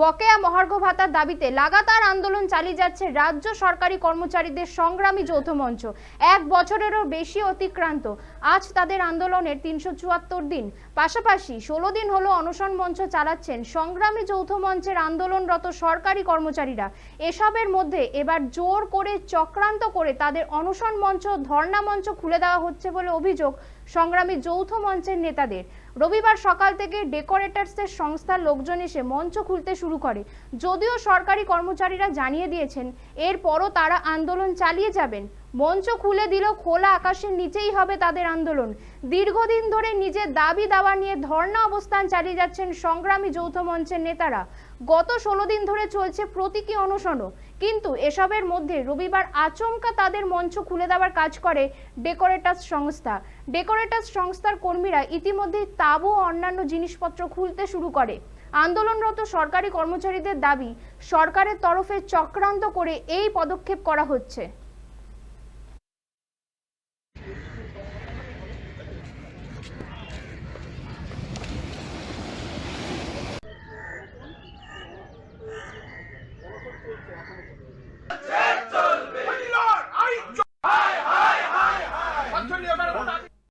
বকেয়া মহার্ঘ ভাতার দাবিতে লাগাতার আন্দোলন চালিয়ে যাচ্ছে রাজ্য সরকারি কর্মচারীদের সংগ্রামী যৌথ মঞ্চ। এক বছরেরও বেশি অতিক্রান্ত। আজ তাদের আন্দোলনের তিনশো চুয়াত্তর দিন। পাশাপাশি ষোলো দিন হলো অনশন মঞ্চ চালাচ্ছেন সংগ্রামী যৌথ মঞ্চের আন্দোলনরত সরকারি কর্মচারীরা। এসবের মধ্যে এবার জোর করে চক্রান্ত করে তাদের অনশন মঞ্চ, ধর্ণা মঞ্চ খুলে দেওয়া হচ্ছে বলে অভিযোগ সংগ্রামী যৌথ মঞ্চের নেতাদের। রবিবার সকাল থেকে ডেকোরেটার্সের সংস্থার লোকজন এসে মঞ্চ খুলতে শুরু করে। যদিও সরকারি কর্মচারীরা জানিয়ে দিয়েছেন, এরপরও তারা আন্দোলন চালিয়ে যাবেন। মঞ্চ খুলে দিল, খোলা আকাশের নিচেই হবে তাদের আন্দোলন। দীর্ঘদিন ধরে নিজের দাবি দাওয়া নিয়ে ধর্ণা অবস্থান চালিয়ে যাচ্ছেন সংগ্রামী যৌথ মঞ্চের নেতারা। গত ষোলো দিন ধরে চলছে প্রতীকী অনশনও। কিন্তু এসবের মধ্যে রবিবার আচমকা তাদের মঞ্চ খুলে দেওয়ার কাজ করে ডেকোরেটার্স সংস্থা। ডেকোরেটার্স সংস্থার কর্মীরা ইতিমধ্যেই তাবু ও অন্যান্য জিনিসপত্র খুলতে শুরু করে। আন্দোলনরত সরকারি কর্মচারীদের দাবি, সরকারের তরফে চক্রান্ত করে এই পদক্ষেপ করা হচ্ছে।